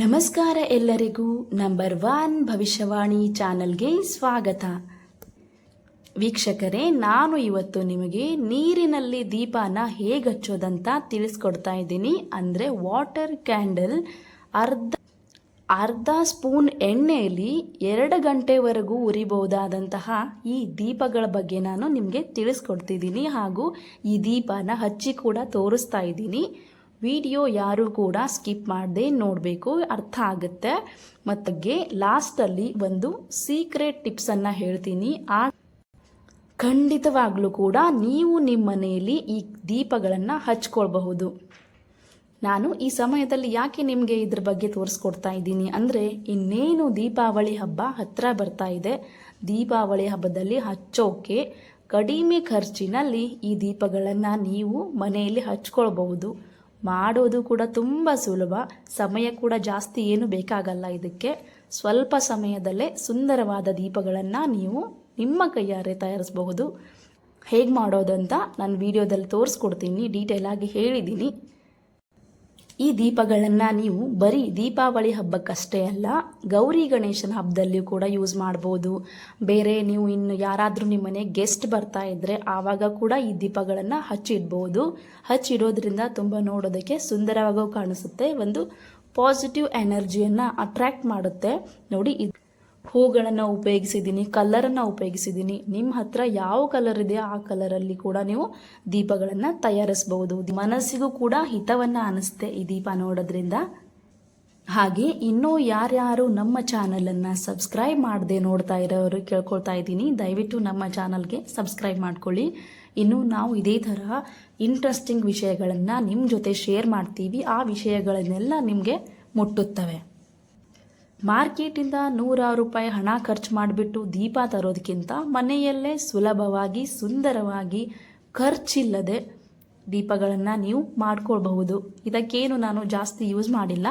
ನಮಸ್ಕಾರ ಎಲ್ಲರಿಗೂ number one ಭವಿಷ್ಯವಾಣಿ ಚಾನಲ್ಗೆ ಸ್ವಾಗತ. ವೀಕ್ಷಕರೇ, ನಾನು ಇವತ್ತು ನಿಮಗೆ ನೀರಿನಲ್ಲಿ ದೀಪನ ಹೇಗೆ ಹಚ್ಚೋದಂತ ತಿಳಿಸ್ಕೊಡ್ತಾ ಇದ್ದೀನಿ. ಅಂದರೆ ವಾಟರ್ ಕ್ಯಾಂಡಲ್ ಅರ್ಧ ಅರ್ಧ ಸ್ಪೂನ್ ಎಣ್ಣೆಯಲ್ಲಿ ಎರಡು ಗಂಟೆವರೆಗೂ ಉರಿಬಹುದಾದಂತಹ ಈ ದೀಪಗಳ ಬಗ್ಗೆ ನಾನು ನಿಮಗೆ ತಿಳಿಸ್ಕೊಡ್ತಿದ್ದೀನಿ ಹಾಗೂ ಈ ದೀಪನ ಹಚ್ಚಿ ಕೂಡ ತೋರಿಸ್ತಾ ಇದ್ದೀನಿ. ವಿಡಿಯೋ ಯಾರು ಕೂಡ ಸ್ಕಿಪ್ ಮಾಡದೆ ನೋಡಬೇಕು, ಅರ್ಥ ಆಗುತ್ತೆ. ಮತ್ತೆ ಲಾಸ್ಟಲ್ಲಿ ಒಂದು ಸೀಕ್ರೆಟ್ ಟಿಪ್ಸನ್ನು ಹೇಳ್ತೀನಿ. ಆ ಖಂಡಿತವಾಗ್ಲೂ ಕೂಡ ನೀವು ನಿಮ್ಮ ಮನೆಯಲ್ಲಿ ಈ ದೀಪಗಳನ್ನು ಹಚ್ಕೊಳ್ಬಹುದು. ನಾನು ಈ ಸಮಯದಲ್ಲಿ ಯಾಕೆ ನಿಮಗೆ ಇದ್ರ ಬಗ್ಗೆ ತೋರಿಸ್ಕೊಡ್ತಾ ಇದ್ದೀನಿ ಅಂದರೆ, ಇನ್ನೇನು ದೀಪಾವಳಿ ಹಬ್ಬ ಹತ್ತಿರ ಬರ್ತಾ ಇದೆ. ದೀಪಾವಳಿ ಹಬ್ಬದಲ್ಲಿ ಹಚ್ಚೋಕೆ ಕಡಿಮೆ ಖರ್ಚಿನಲ್ಲಿ ಈ ದೀಪಗಳನ್ನು ನೀವು ಮನೆಯಲ್ಲಿ ಹಚ್ಕೊಳ್ಬಹುದು. ಮಾಡೋದು ಕೂಡ ತುಂಬ ಸುಲಭ. ಸಮಯ ಕೂಡ ಜಾಸ್ತಿ ಏನು ಬೇಕಾಗಲ್ಲ ಇದಕ್ಕೆ. ಸ್ವಲ್ಪ ಸಮಯದಲ್ಲೇ ಸುಂದರವಾದ ದೀಪಗಳನ್ನು ನೀವು ನಿಮ್ಮ ಕೈಯಾರೆ ತಯಾರಿಸಬಹುದು. ಹೇಗೆ ಮಾಡೋದಂತ ನಾನು ವಿಡಿಯೋದಲ್ಲಿ ತೋರಿಸ್ಕೊಡ್ತೀನಿ ಡೀಟೇಲಾಗಿ ಹೇಳಿದ್ದೀನಿ. ಈ ದೀಪಗಳನ್ನು ನೀವು ಬರೀ ದೀಪಾವಳಿ ಹಬ್ಬಕ್ಕಷ್ಟೇ ಅಲ್ಲ, ಗೌರಿ ಗಣೇಶನ ಹಬ್ಬದಲ್ಲಿಯೂ ಕೂಡ ಯೂಸ್ ಮಾಡ್ಬೋದು. ಬೇರೆ ನೀವು ಇನ್ನು ಯಾರಾದರೂ ನಿಮ್ಮ ಮನೆಗೆ ಗೆಸ್ಟ್ ಬರ್ತಾ ಇದ್ದರೆ ಆವಾಗ ಕೂಡ ಈ ದೀಪಗಳನ್ನು ಹಚ್ಚಿಡ್ಬೋದು. ಹಚ್ಚಿಡೋದ್ರಿಂದ ತುಂಬ ನೋಡೋದಕ್ಕೆ ಸುಂದರವಾಗೂ ಕಾಣಿಸುತ್ತೆ, ಒಂದು ಪಾಸಿಟಿವ್ ಎನರ್ಜಿಯನ್ನು ಅಟ್ರ್ಯಾಕ್ಟ್ ಮಾಡುತ್ತೆ. ನೋಡಿ, ಇದು ಹೂಗಳನ್ನು ಉಪಯೋಗಿಸಿದ್ದೀನಿ ಕಲರನ್ನು ಉಪಯೋಗಿಸಿದ್ದೀನಿ. ನಿಮ್ಮ ಹತ್ರ ಯಾವ ಕಲರ್ ಇದೆ ಆ ಕಲರಲ್ಲಿ ಕೂಡ ನೀವು ದೀಪಗಳನ್ನು ತಯಾರಿಸಬಹುದು. ಮನಸ್ಸಿಗೂ ಕೂಡ ಹಿತವನ್ನು ಅನಿಸುತ್ತೆ ಈ ದೀಪ ನೋಡೋದ್ರಿಂದ. ಹಾಗೆ ಇನ್ನೂ ಯಾರ್ಯಾರು ನಮ್ಮ ಚಾನಲನ್ನು ಸಬ್ಸ್ಕ್ರೈಬ್ ಮಾಡದೆ ನೋಡ್ತಾ ಇರೋರು ಕೇಳ್ಕೊಳ್ತಾ ಇದ್ದೀನಿ, ದಯವಿಟ್ಟು ನಮ್ಮ ಚಾನಲ್ಗೆ ಸಬ್ಸ್ಕ್ರೈಬ್ ಮಾಡ್ಕೊಳ್ಳಿ. ಇನ್ನು ನಾವು ಇದೇ ಥರ ಇಂಟ್ರೆಸ್ಟಿಂಗ್ ವಿಷಯಗಳನ್ನು ನಿಮ್ಮ ಜೊತೆ ಶೇರ್ ಮಾಡ್ತೀವಿ. ಆ ವಿಷಯಗಳನ್ನೆಲ್ಲ ನಿಮಗೆ ಮುಟ್ಟುತ್ತವೆ. ಮಾರ್ಕೆಟಿಂದ ನೂರಾರು ರೂಪಾಯಿ ಹಣ ಖರ್ಚು ಮಾಡಿಬಿಟ್ಟು ದೀಪ ತರೋದಕ್ಕಿಂತ ಮನೆಯಲ್ಲೇ ಸುಲಭವಾಗಿ, ಸುಂದರವಾಗಿ ಖರ್ಚಿಲ್ಲದೆ ದೀಪಗಳನ್ನು ನೀವು ಮಾಡ್ಕೊಳ್ಬಹುದು. ಇದಕ್ಕೇನು ನಾನು ಜಾಸ್ತಿ ಯೂಸ್ ಮಾಡಿಲ್ಲ.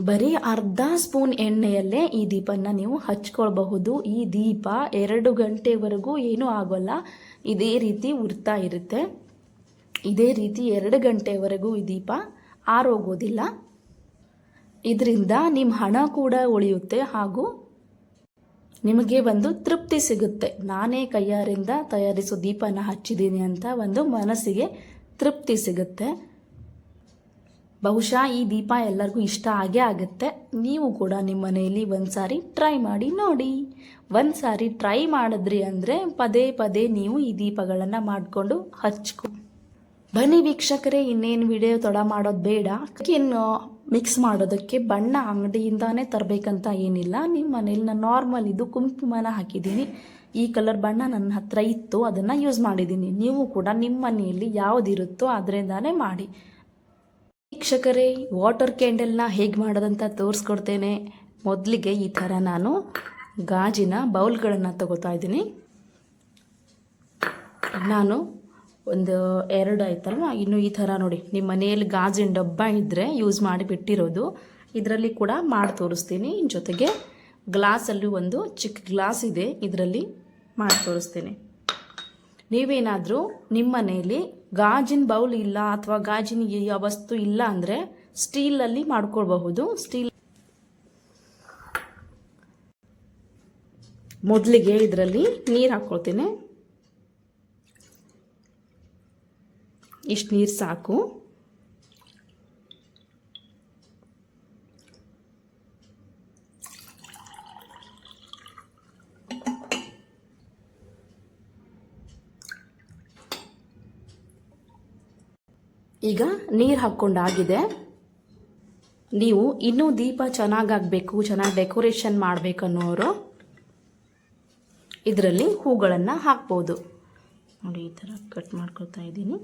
ಬರೀ ಅರ್ಧ ಸ್ಪೂನ್ ಎಣ್ಣೆಯಲ್ಲೇ ಈ ದೀಪನ ನೀವು ಹಚ್ಕೊಳ್ಬಹುದು. ಈ ದೀಪ ಎರಡು ಗಂಟೆವರೆಗೂ ಏನೂ ಆಗೋಲ್ಲ. ಇದೇ ರೀತಿ ಉರ್ತಾ ಇರುತ್ತೆ. ಇದೇ ರೀತಿ ಎರಡು ಗಂಟೆವರೆಗೂ ಈ ದೀಪ ಆರೋಗೋದಿಲ್ಲ. ಇದರಿಂದ ನಿಮ್ಮ ಹಣ ಕೂಡ ಉಳಿಯುತ್ತೆ ಹಾಗೂ ನಿಮಗೆ ಒಂದು ತೃಪ್ತಿ ಸಿಗುತ್ತೆ. ನಾನೇ ಕೈಯಾರಿಂದ ತಯಾರಿಸೋ ದೀಪನ ಹಚ್ಚಿದ್ದೀನಿ ಅಂತ ಒಂದು ಮನಸ್ಸಿಗೆ ತೃಪ್ತಿ ಸಿಗುತ್ತೆ. ಬಹುಶಃ ಈ ದೀಪ ಎಲ್ಲರಿಗೂ ಇಷ್ಟ ಆಗೇ ಆಗುತ್ತೆ. ನೀವು ಕೂಡ ನಿಮ್ಮ ಮನೆಯಲ್ಲಿ ಒಂದು ಸಾರಿ ಟ್ರೈ ಮಾಡಿ ನೋಡಿ. ಒಂದು ಸಾರಿ ಟ್ರೈ ಮಾಡಿದ್ರಿ ಅಂದರೆ ಪದೇ ಪದೇ ನೀವು ಈ ದೀಪಗಳನ್ನು ಮಾಡಿಕೊಂಡು ಹಚ್ಕೊ ಬನ್ನಿ ವೀಕ್ಷಕರೇ, ಇನ್ನೇನು ವಿಡಿಯೋ ತೊಡ ಮಾಡೋದು ಬೇಡ. ಏನು ಮಿಕ್ಸ್ ಮಾಡೋದಕ್ಕೆ ಬಣ್ಣ ಅಂಗಡಿಯಿಂದಾನೇ ತರಬೇಕಂತ ಏನಿಲ್ಲ. ನಿಮ್ಮ ಮನೇಲಿ ನಾನು ನಾರ್ಮಲ್ ಇದು ಕುಂಕುಮನ ಹಾಕಿದ್ದೀನಿ. ಈ ಕಲರ್ ಬಣ್ಣ ನನ್ನ ಹತ್ರ ಇತ್ತು, ಅದನ್ನು ಯೂಸ್ ಮಾಡಿದ್ದೀನಿ. ನೀವು ಕೂಡ ನಿಮ್ಮ ಮನೆಯಲ್ಲಿ ಯಾವುದಿರುತ್ತೋ ಅದರಿಂದಾನೇ ಮಾಡಿ. ವೀಕ್ಷಕರೇ ವಾಟರ್ ಕ್ಯಾಂಡಲ್ನ ಹೇಗೆ ಮಾಡೋದಂತ ತೋರಿಸ್ಕೊಡ್ತೇನೆ. ಮೊದಲಿಗೆ ಈ ಥರ ನಾನು ಗಾಜಿನ ಬೌಲ್ಗಳನ್ನು ತಗೋತಾ ಇದ್ದೀನಿ. ನಾನು ಒಂದು ಎರಡು ಆಯ್ತಲ್ವ? ಇನ್ನು ಈ ಥರ ನೋಡಿ, ನಿಮ್ಮ ಮನೆಯಲ್ಲಿ ಗಾಜಿನ ಡಬ್ಬ ಇದ್ದರೆ ಯೂಸ್ ಮಾಡಿ ಬಿಟ್ಟಿರೋದು. ಇದರಲ್ಲಿ ಕೂಡ ಮಾಡಿ ತೋರಿಸ್ತೀನಿ. ಜೊತೆಗೆ ಗ್ಲಾಸಲ್ಲೂ ಒಂದು ಚಿಕ್ಕ ಗ್ಲಾಸ್ ಇದೆ, ಇದರಲ್ಲಿ ಮಾಡಿ ತೋರಿಸ್ತೀನಿ. ನೀವೇನಾದರೂ ನಿಮ್ಮ ಮನೆಯಲ್ಲಿ ಗಾಜಿನ ಬೌಲ್ ಇಲ್ಲ ಅಥವಾ ಗಾಜಿನ ವಸ್ತು ಇಲ್ಲ ಅಂದರೆ ಸ್ಟೀಲಲ್ಲಿ ಮಾಡ್ಕೊಳ್ಬಹುದು. ಸ್ಟೀಲ್ ಮೊದಲಿಗೆ ಇದರಲ್ಲಿ ನೀರು ಹಾಕ್ಕೊಳ್ತೀನಿ ಇಷ್ಟು ನೀರು ಸಾಕು. ಈಗ ನೀರು ಹಾಕ್ಕೊಂಡಾಗಿದೆ. ನೀವು ಇನ್ನೂ ದೀಪ ಚೆನ್ನಾಗಾಗಬೇಕು, ಚೆನ್ನಾಗಿ ಡೆಕೋರೇಷನ್ ಮಾಡಬೇಕನ್ನೋರು ಇದರಲ್ಲಿ ಹೂಗಳನ್ನು ಹಾಕ್ಬೋದು. ನೋಡಿ ಈ ಥರ ಕಟ್ ಮಾಡ್ಕೊಳ್ತಾ ಇದ್ದೀನಿ.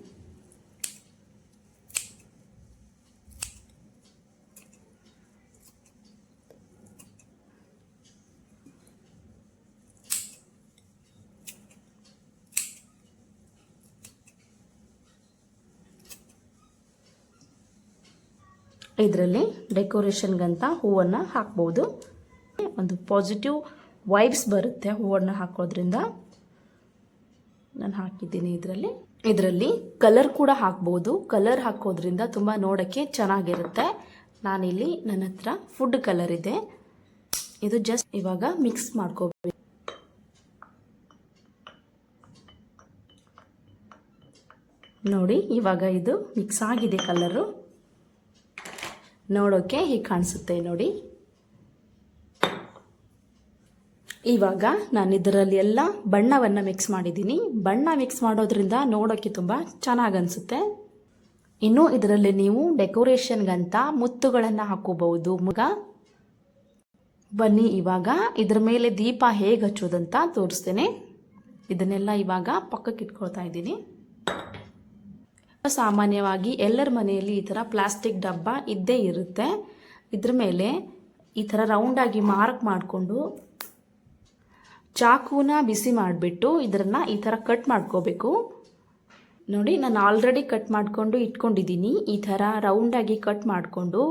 ಇದರಲ್ಲಿ ಡೆಕೋರೇಷನ್ಗಂತ ಹೂವನ್ನು ಹಾಕ್ಬೋದು. ಒಂದು ಪಾಸಿಟಿವ್ ವೈಬ್ಸ್ ಬರುತ್ತೆ ಹೂವನ್ನು ಹಾಕೋದ್ರಿಂದ. ನಾನು ಹಾಕಿದ್ದೀನಿ ಇದರಲ್ಲಿ. ಇದರಲ್ಲಿ ಕಲರ್ ಕೂಡ ಹಾಕ್ಬೋದು. ಕಲರ್ ಹಾಕೋದ್ರಿಂದ ತುಂಬ ನೋಡೋಕ್ಕೆ ಚೆನ್ನಾಗಿರುತ್ತೆ. ನಾನಿಲ್ಲಿ ನನ್ನ ಹತ್ರ ಫುಡ್ ಕಲರ್ ಇದೆ. ಇದು ಜಸ್ಟ್ ಇವಾಗ ಮಿಕ್ಸ್ ಮಾಡ್ಕೋಬೇಕು. ನೋಡಿ, ಇವಾಗ ಇದು ಮಿಕ್ಸ್ ಆಗಿದೆ ಕಲರು ನೋಡೋಕೆ ಹೀಗೆ ಕಾಣಿಸುತ್ತೆ ನೋಡಿ. ಇವಾಗ ನಾನು ಇದರಲ್ಲಿ ಎಲ್ಲ ಬಣ್ಣವನ್ನು ಮಿಕ್ಸ್ ಮಾಡಿದ್ದೀನಿ. ಬಣ್ಣ ಮಿಕ್ಸ್ ಮಾಡೋದ್ರಿಂದ ನೋಡೋಕ್ಕೆ ತುಂಬ ಚೆನ್ನಾಗಿ ಅನಿಸುತ್ತೆ. ಇನ್ನು ಇದರಲ್ಲಿ ನೀವು ಡೆಕೋರೇಷನ್ಗಂತ ಮುತ್ತುಗಳನ್ನು ಹಾಕೋಬಹುದು. ಮುಗ. ಬನ್ನಿ ಇವಾಗ ಇದ್ರ ಮೇಲೆ ದೀಪ ಹೇಗೆ ಹಚ್ಚೋದಂತ ತೋರಿಸ್ತೇನೆ. ಇದನ್ನೆಲ್ಲ ಇವಾಗ ಪಕ್ಕಕ್ಕೆ ಇಟ್ಕೊಳ್ತಾ ಇದ್ದೀನಿ. ಸಾಮಾನ್ಯವಾಗಿ ಎಲ್ಲರ ಮನೆಯಲ್ಲಿ ಈ ಥರ ಪ್ಲಾಸ್ಟಿಕ್ ಡಬ್ಬ ಇದ್ದೇ ಇರುತ್ತೆ. ಇದ್ರ ಮೇಲೆ ಈ ಥರ ರೌಂಡಾಗಿ ಮಾರ್ಕ್ ಮಾಡಿಕೊಂಡು ಚಾಕುನ ಬಿಸಿ ಮಾಡಿಬಿಟ್ಟು ಇದರನ್ನು ಈ ಥರ ಕಟ್ ಮಾಡ್ಕೋಬೇಕು. ನೋಡಿ, ನಾನು ಆಲ್ರೆಡಿ ಕಟ್ ಮಾಡಿಕೊಂಡು ಇಟ್ಕೊಂಡಿದ್ದೀನಿ ಈ ಥರ ರೌಂಡಾಗಿ ಕಟ್ ಮಾಡಿಕೊಂಡು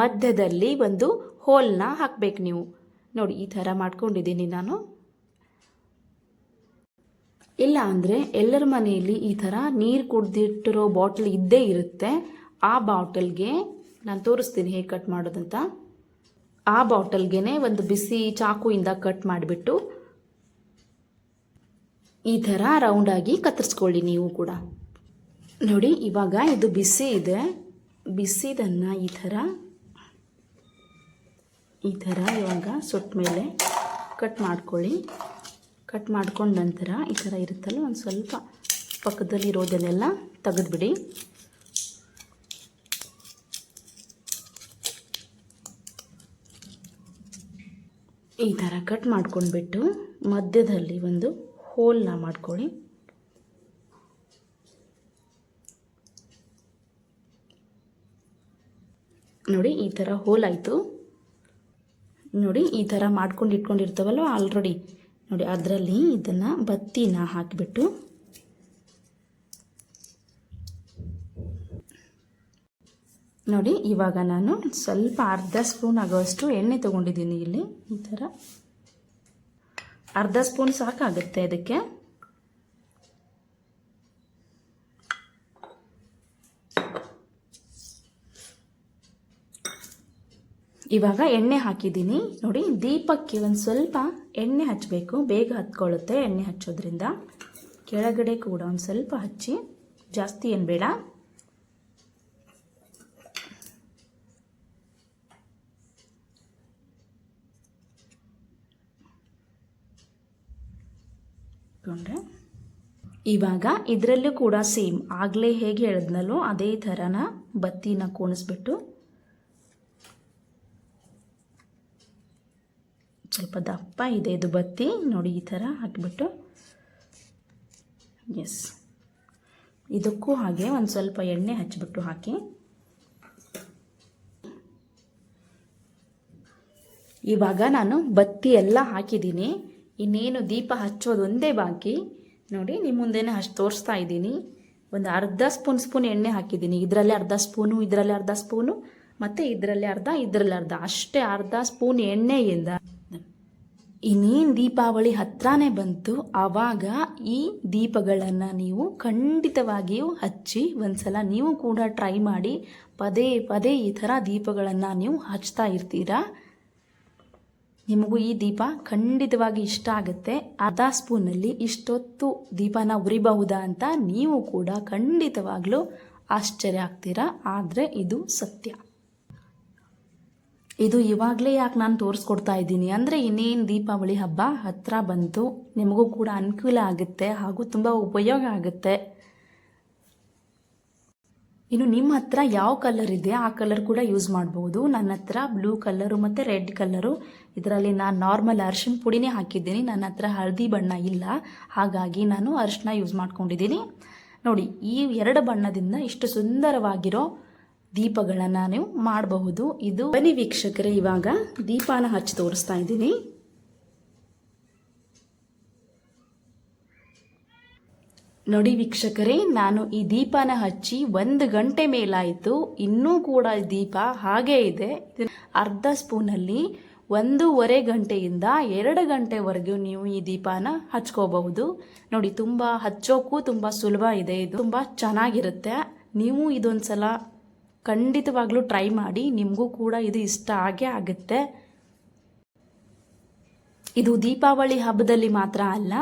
ಮಧ್ಯದಲ್ಲಿ ಒಂದು ಹೋಲ್ನ ಹಾಕಬೇಕು ನೀವು. ನೋಡಿ, ಈ ಥರ ಮಾಡ್ಕೊಂಡಿದ್ದೀನಿ ನಾನು. ಇಲ್ಲ ಅಂದರೆ ಎಲ್ಲರ ಮನೆಯಲ್ಲಿ ಈ ಥರ ನೀರು ಕುಡ್ದಿಟ್ಟಿರೋ ಬಾಟಲ್ ಇದ್ದೇ ಇರುತ್ತೆ. ಆ ಬಾಟಲ್ಗೆ ನಾನು ತೋರಿಸ್ತೀನಿ ಹೇಗೆ ಕಟ್ ಮಾಡೋದಂತ. ಆ ಬಾಟಲ್ಗೆ ಒಂದು ಬಿಸಿ ಚಾಕುಯಿಂದ ಕಟ್ ಮಾಡಿಬಿಟ್ಟು ಈ ಥರ ರೌಂಡಾಗಿ ಕತ್ತರಿಸ್ಕೊಳ್ಳಿ ನೀವು ಕೂಡ. ನೋಡಿ, ಇವಾಗ ಇದು ಬಿಸಿ ಇದೆ. ಬಿಸಿದನ್ನು ಈ ಥರ ಈ ಥರ ಇವಾಗ ಮೇಲೆ ಕಟ್ ಮಾಡ್ಕೊಳ್ಳಿ. ಕಟ್ ಮಾಡ್ಕೊಂಡ ನಂತರ ಈ ಥರ ಇರುತ್ತಲ್ಲ, ಒಂದು ಸ್ವಲ್ಪ ಪಕ್ಕದಲ್ಲಿ ಇರೋದನ್ನೆಲ್ಲ ತೆಗೆದುಬಿಡಿ. ಈ ಥರ ಕಟ್ ಮಾಡ್ಕೊಂಡ್ಬಿಟ್ಟು ಮಧ್ಯದಲ್ಲಿ ಒಂದು ಹೋಲ್ನ ಮಾಡ್ಕೊಳ್ಳಿ. ನೋಡಿ, ಈ ಥರ ಹೋಲ್ ಆಯಿತು. ನೋಡಿ, ಈ ಥರ ಮಾಡ್ಕೊಂಡು ಇಟ್ಕೊಂಡಿರ್ತಾವಲ್ವ ಆಲ್ರೆಡಿ ನೋಡಿ, ಅದರಲ್ಲಿ ಇದನ್ನು ಬತ್ತಿನ ಹಾಕಿಬಿಟ್ಟು ನೋಡಿ, ಇವಾಗ ನಾನು ಸ್ವಲ್ಪ ಅರ್ಧ ಸ್ಪೂನ್ ಆಗೋಷ್ಟು ಎಣ್ಣೆ ತೊಗೊಂಡಿದ್ದೀನಿ ಇಲ್ಲಿ, ಈ ಥರ. ಅರ್ಧ ಸ್ಪೂನ್ ಸಾಕಾಗುತ್ತೆ ಅದಕ್ಕೆ ಇವಾಗ ಎಣ್ಣೆ ಹಾಕಿದ್ದೀನಿ. ನೋಡಿ, ದೀಪಕ್ಕೆ ಒಂದು ಸ್ವಲ್ಪ ಎಣ್ಣೆ ಹಚ್ಚಬೇಕು ಬೇಗ ಹತ್ಕೊಳ್ಳುತ್ತೆ ಎಣ್ಣೆ ಹಚ್ಚೋದ್ರಿಂದ. ಕೆಳಗಡೆ ಕೂಡ ಒಂದು ಸ್ವಲ್ಪ ಹಚ್ಚಿ. ಜಾಸ್ತಿ ಏನು ಬೇಡ. ಇವಾಗ ಇದರಲ್ಲೂ ಕೂಡ ಸೇಮ್. ಆಗಲೇ ಹೇಗೆ ಹೇಳಿದ್ನಲ್ಲೋ, ಅದೇ ಥರನ ಬತ್ತಿನ ಕೋಣಿಸ್ಬಿಟ್ಟು ಸ್ವಲ್ಪ ದಪ್ಪ ಇದೆ ಇದು ಬತ್ತಿ. ನೋಡಿ ಈ ಥರ ಹಾಕಿಬಿಟ್ಟು. ಎಸ್ ಇದಕ್ಕೂ ಹಾಗೆ ಒಂದು ಸ್ವಲ್ಪ ಎಣ್ಣೆ ಹಚ್ಚಿಬಿಟ್ಟು ಹಾಕಿ. ಇವಾಗ ನಾನು ಬತ್ತಿ ಎಲ್ಲ ಹಾಕಿದ್ದೀನಿ. ಇನ್ನೇನು ದೀಪ ಹಚ್ಚೋದು ಒಂದೇ ಬಾಕಿ. ನೋಡಿ ನಿಮ್ಮ ಮುಂದೆನೇ ಹಚ್ಚಿ ತೋರಿಸ್ತಾ ಇದ್ದೀನಿ. ಒಂದು ಅರ್ಧ ಸ್ಪೂನ್ ಸ್ಪೂನ್ ಎಣ್ಣೆ ಹಾಕಿದ್ದೀನಿ. ಇದರಲ್ಲಿ ಅರ್ಧ ಸ್ಪೂನು, ಇದರಲ್ಲಿ ಅರ್ಧ ಸ್ಪೂನು, ಮತ್ತು ಇದರಲ್ಲಿ ಅರ್ಧ ಇದರಲ್ಲಿ ಅರ್ಧ. ಅಷ್ಟೇ ಅರ್ಧ ಸ್ಪೂನ್ ಎಣ್ಣೆಯಿಂದ. ಇನ್ನೇನು ದೀಪಾವಳಿ ಹತ್ರನೇ ಬಂತು, ಆವಾಗ ಈ ದೀಪಗಳನ್ನು ನೀವು ಖಂಡಿತವಾಗಿಯೂ ಹಚ್ಚಿ ಒಂದ್ಸಲ ನೀವು ಕೂಡ ಟ್ರೈ ಮಾಡಿ ಪದೇ ಪದೇ ಈ ಥರ ದೀಪಗಳನ್ನು ನೀವು ಹಚ್ತಾ ಇರ್ತೀರಾ? ನಿಮಗೂ ಈ ದೀಪ ಖಂಡಿತವಾಗಿ ಇಷ್ಟ ಆಗುತ್ತೆ. ಅರ್ಧ ಸ್ಪೂನಲ್ಲಿ ಇಷ್ಟೊತ್ತು ದೀಪನ ಉರಿಬಹುದಾ ಅಂತ ನೀವು ಕೂಡ ಖಂಡಿತವಾಗ್ಲೂ ಆಶ್ಚರ್ಯ ಆಗ್ತೀರಾ. ಆದರೆ ಇದು ಸತ್ಯ. ಇದು ಇವಾಗಲೇ ಯಾಕೆ ನಾನು ತೋರಿಸ್ಕೊಡ್ತಾ ಇದ್ದೀನಿ ಅಂದರೆ ಇನ್ನೇನು ದೀಪಾವಳಿ ಹಬ್ಬ ಹತ್ತಿರ ಬಂತು. ನಿಮಗೂ ಕೂಡ ಅನುಕೂಲ ಆಗುತ್ತೆ ಹಾಗೂ ತುಂಬ ಉಪಯೋಗ ಆಗುತ್ತೆ. ಇನ್ನು ನಿಮ್ಮ ಹತ್ರ ಯಾವ ಕಲರ್ ಇದೆ ಆ ಕಲರ್ ಕೂಡ ಯೂಸ್ ಮಾಡ್ಬೋದು. ನನ್ನ ಹತ್ರ ಬ್ಲೂ ಕಲರು ಮತ್ತು ರೆಡ್ ಕಲರು ಇದರಲ್ಲಿ ನಾನು ನಾರ್ಮಲ್ ಅರ್ಶಿನ ಪುಡಿನೇ ಹಾಕಿದ್ದೀನಿ. ನನ್ನ ಹತ್ರ ಹಳದಿ ಬಣ್ಣ ಇಲ್ಲ. ಹಾಗಾಗಿ ನಾನು ಅರ್ಶಿನ ಯೂಸ್ ಮಾಡ್ಕೊಂಡಿದ್ದೀನಿ. ನೋಡಿ, ಈ ಎರಡು ಬಣ್ಣದಿಂದ ಇಷ್ಟು ಸುಂದರವಾಗಿರೋ ದೀಪಗಳನ್ನು ನೀವು ಮಾಡಬಹುದು. ಇದು ಬನ್ನಿ ವೀಕ್ಷಕರೇ, ಇವಾಗ ದೀಪಾನ ಹಚ್ಚಿ ತೋರಿಸ್ತಾ ಇದ್ದೀನಿ. ನೋಡಿ ವೀಕ್ಷಕರೇ, ನಾನು ಈ ದೀಪನ ಹಚ್ಚಿ ಒಂದು ಗಂಟೆ ಮೇಲಾಯಿತು. ಇನ್ನೂ ಕೂಡ ದೀಪ ಹಾಗೇ ಇದೆ. ಅರ್ಧ ಸ್ಪೂನಲ್ಲಿ ಒಂದೂವರೆ ಗಂಟೆಯಿಂದ ಎರಡು ಗಂಟೆವರೆಗೂ ನೀವು ಈ ದೀಪನ ಹಚ್ಕೋಬಹುದು. ನೋಡಿ, ತುಂಬ ಹಚ್ಚೋಕ್ಕೂ ತುಂಬ ಸುಲಭ ಇದೆ. ಇದು ತುಂಬ ಚೆನ್ನಾಗಿರುತ್ತೆ. ನೀವು ಇದೊಂದ್ಸಲ ಖಂಡಿತವಾಗ್ಲೂ ಟ್ರೈ ಮಾಡಿ, ನಿಮಗೂ ಕೂಡ ಇದು ಇಷ್ಟ ಆಗೇ ಆಗುತ್ತೆ. ಇದು ದೀಪಾವಳಿ ಹಬ್ಬದಲ್ಲಿ ಮಾತ್ರ ಅಲ್ಲ,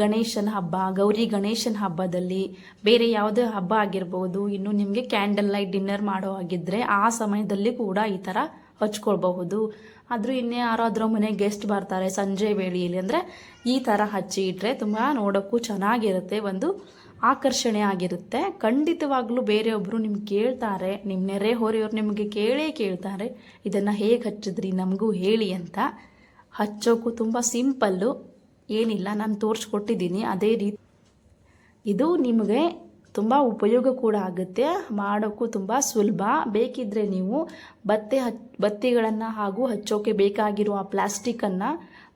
ಗಣೇಶನ ಹಬ್ಬ, ಗೌರಿ ಗಣೇಶನ ಹಬ್ಬದಲ್ಲಿ ಬೇರೆ ಯಾವುದೇ ಹಬ್ಬ ಆಗಿರ್ಬೋದು, ಇನ್ನು ನಿಮಗೆ ಕ್ಯಾಂಡಲ್ ಲೈಟ್ ಡಿನ್ನರ್ ಮಾಡೋ ಆಗಿದ್ದರೆ ಆ ಸಮಯದಲ್ಲಿ ಕೂಡ ಈ ಥರ ಹಚ್ಕೊಳ್ಬಹುದು. ಆದರೂ ಇನ್ನೇ ಯಾರಾದರೂ ಮನೆ ಗೆಸ್ಟ್ ಬರ್ತಾರೆ ಸಂಜೆ ವೇಳೆಯಲ್ಲಿ. ಅಂದರೆ ಈ ಥರ ಹಚ್ಚಿ ಇಟ್ಟರೆ ತುಂಬ ನೋಡೋಕ್ಕೂ ಚೆನ್ನಾಗಿರುತ್ತೆ, ಒಂದು ಆಕರ್ಷಣೆ ಆಗಿರುತ್ತೆ. ಖಂಡಿತವಾಗ್ಲೂ ಬೇರೆಯೊಬ್ಬರು ನಿಮ್ಗೆ ಕೇಳ್ತಾರೆ ನಿಮ್ಮ ನೆರೆ ಹೊರೆಯವ್ರು ನಿಮಗೆ ಕೇಳೇ ಕೇಳ್ತಾರೆ, ಇದನ್ನು ಹೇಗೆ ಹಚ್ಚಿದ್ರಿ ನಮಗೂ ಹೇಳಿ ಅಂತ. ಹಚ್ಚೋಕ್ಕೂ ತುಂಬ ಸಿಂಪಲ್ಲು ಏನಿಲ್ಲ, ನಾನು ತೋರಿಸ್ಕೊಟ್ಟಿದ್ದೀನಿ, ಅದೇ ರೀತಿ. ಇದು ನಿಮಗೆ ತುಂಬ ಉಪಯೋಗ ಕೂಡ ಆಗುತ್ತೆ. ಮಾಡೋಕ್ಕೂ ತುಂಬ ಸುಲಭ. ಬೇಕಿದ್ದರೆ ನೀವು ಬತ್ತೆ ಹಚ್, ಬತ್ತಿಗಳನ್ನು ಹಾಗೂ ಹಚ್ಚೋಕೆ ಬೇಕಾಗಿರುವ ಪ್ಲಾಸ್ಟಿಕ್ಕನ್ನು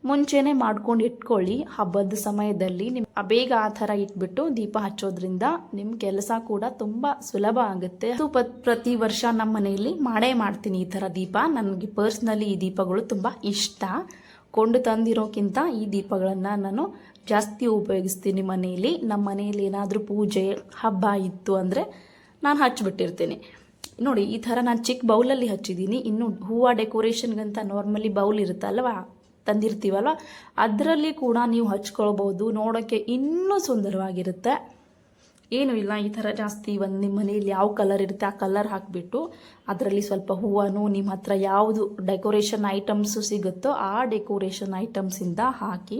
ಮುಂಚೆನೇ ಮಾಡ್ಕೊಂಡು ಇಟ್ಕೊಳ್ಳಿ. ಹಬ್ಬದ ಸಮಯದಲ್ಲಿ ನಿಮ್ಮ ಬೇಗ ಆ ಥರ ಇಟ್ಬಿಟ್ಟು ದೀಪ ಹಚ್ಚೋದ್ರಿಂದ ನಿಮ್ಮ ಕೆಲಸ ಕೂಡ ತುಂಬ ಸುಲಭ ಆಗುತ್ತೆ. ಅದು ಪ್ರತಿ ವರ್ಷ ನಮ್ಮ ಮನೆಯಲ್ಲಿ ಮಾಡೇ ಮಾಡ್ತೀನಿ ಈ ಥರ ದೀಪ. ನನಗೆ ಪರ್ಸ್ನಲಿ ಈ ದೀಪಗಳು ತುಂಬ ಇಷ್ಟ. ಕೊಂಡು ತಂದಿರೋಕ್ಕಿಂತ ಈ ದೀಪಗಳನ್ನು ನಾನು ಜಾಸ್ತಿ ಉಪಯೋಗಿಸ್ತೀನಿ ಮನೆಯಲ್ಲಿ. ನಮ್ಮ ಮನೆಯಲ್ಲಿ ಏನಾದರೂ ಪೂಜೆ, ಹಬ್ಬ ಇತ್ತು ಅಂದರೆ ನಾನು ಹಚ್ಬಿಟ್ಟಿರ್ತೀನಿ. ನೋಡಿ, ಈ ಥರ ನಾನು ಚಿಕ್ಕ ಬೌಲಲ್ಲಿ ಹಚ್ಚಿದ್ದೀನಿ ಇನ್ನು ಹೂವು ಡೆಕೋರೇಷನ್ಗಂತ ನಾರ್ಮಲಿ ಬೌಲ್ ಇರುತ್ತಲ್ವ? ತಂದಿರ್ತೀವಲ್ವ? ಅದರಲ್ಲಿ ಕೂಡ ನೀವು ಹಚ್ಕೊಳ್ಬೋದು. ನೋಡೋಕ್ಕೆ ಇನ್ನೂ ಸುಂದರವಾಗಿರುತ್ತೆ. ಏನೂ ಇಲ್ಲ, ಈ ಥರ ಜಾಸ್ತಿ ಒಂದು ನಿಮ್ಮ ಮನೆಯಲ್ಲಿ ಯಾವ ಕಲರ್ ಇರುತ್ತೆ ಆ ಕಲರ್ ಹಾಕಿಬಿಟ್ಟು ಅದರಲ್ಲಿ ಸ್ವಲ್ಪ ಹೂವನ್ನು ನಿಮ್ಮ ಹತ್ರ ಯಾವುದು ಡೆಕೋರೇಷನ್ ಐಟಮ್ಸು ಸಿಗುತ್ತೋ ಆ ಡೆಕೋರೇಷನ್ ಐಟಮ್ಸಿಂದ ಹಾಕಿ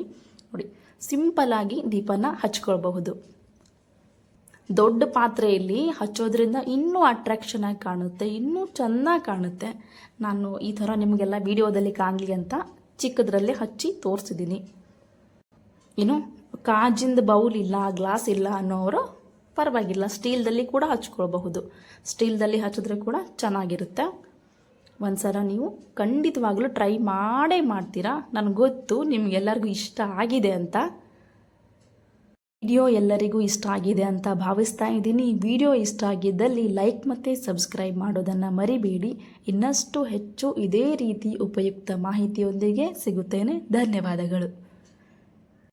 ನೋಡಿ ಸಿಂಪಲಾಗಿ ದೀಪನ ಹಚ್ಕೊಳ್ಬಹುದು. ದೊಡ್ಡ ಪಾತ್ರೆಯಲ್ಲಿ ಹಚ್ಚೋದ್ರಿಂದ ಇನ್ನೂ ಅಟ್ರಾಕ್ಷನ್ ಆಗಿ ಕಾಣುತ್ತೆ, ಇನ್ನೂ ಚೆನ್ನಾಗಿ ಕಾಣುತ್ತೆ. ನಾನು ಈ ಥರ ನಿಮಗೆಲ್ಲ ವಿಡಿಯೋದಲ್ಲಿ ಕಾಣಲಿ ಅಂತ ಚಿಕ್ಕದ್ರಲ್ಲೇ ಹಚ್ಚಿ ತೋರಿಸಿದ್ದೀನಿ. ಇನ್ನು ಕಾಜಿಂದ ಬೌಲ್ ಇಲ್ಲ, ಗ್ಲಾಸ್ ಇಲ್ಲ ಅನ್ನೋರು ಪರವಾಗಿಲ್ಲ, ಸ್ಟೀಲ್ದಲ್ಲಿ ಕೂಡ ಹಚ್ಕೊಳ್ಬಹುದು. ಸ್ಟೀಲ್ದಲ್ಲಿ ಹಚ್ಚಿದ್ರೆ ಕೂಡ ಚೆನ್ನಾಗಿರುತ್ತೆ. ಒಂದ್ಸಲ ನೀವು ಖಂಡಿತವಾಗಲೂ ಟ್ರೈ ಮಾಡೇ ಮಾಡ್ತೀರಾ? ನನಗೆ ಗೊತ್ತು, ನಿಮಗೆಲ್ಲರಿಗೂ ಇಷ್ಟ ಆಗಿದೆ ಅಂತ. ವಿಡಿಯೋ ಎಲ್ಲರಿಗೂ ಇಷ್ಟ ಆಗಿದೆ ಅಂತ ಭಾವಿಸ್ತಾ ಇದ್ದೀನಿ. ವಿಡಿಯೋ ಇಷ್ಟ ಆಗಿದ್ದಲ್ಲಿ ಲೈಕ್ ಮತ್ತು ಸಬ್ಸ್ಕ್ರೈಬ್ ಮಾಡೋದನ್ನು ಮರಿಬೇಡಿ. ಇನ್ನಷ್ಟು ಹೆಚ್ಚು ಇದೇ ರೀತಿ ಉಪಯುಕ್ತ ಮಾಹಿತಿಯೊಂದಿಗೆ ಸಿಗುತ್ತೇನೆ. ಧನ್ಯವಾದಗಳು.